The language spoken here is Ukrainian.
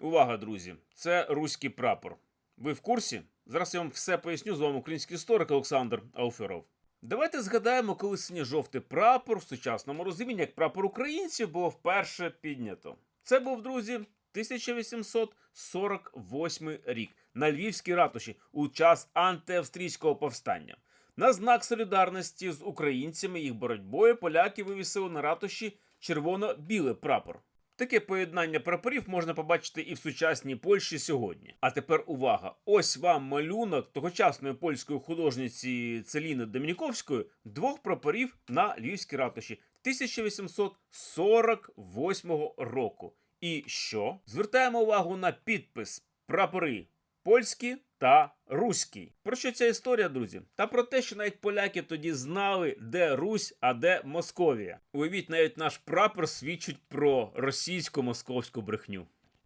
Увага, друзі! Це руський прапор. Ви в курсі? Зараз я вам все поясню. З вами український історик Олександр Ауферов. Давайте згадаємо, коли синьо-жовтий прапор в сучасному розумінні як прапор українців було вперше піднято. Це був, друзі, 1848 рік на Львівській ратуші у час антиавстрійського повстання. На знак солідарності з українцями їх боротьбою поляки вивісили на ратуші червоно-білий прапор. Таке поєднання прапорів можна побачити і в сучасній Польщі сьогодні. А тепер увага! Ось вам малюнок тогочасної польської художниці Целіни Домініковської двох прапорів на Львівській ратуші 1848 року. І що? Звертаємо увагу на підпис прапори польські та Руський. Про що ця історія, друзі? Та про те, що навіть поляки тоді знали, де Русь, а де Московія. Уявіть, навіть наш прапор свідчить про російсько-московську брехню.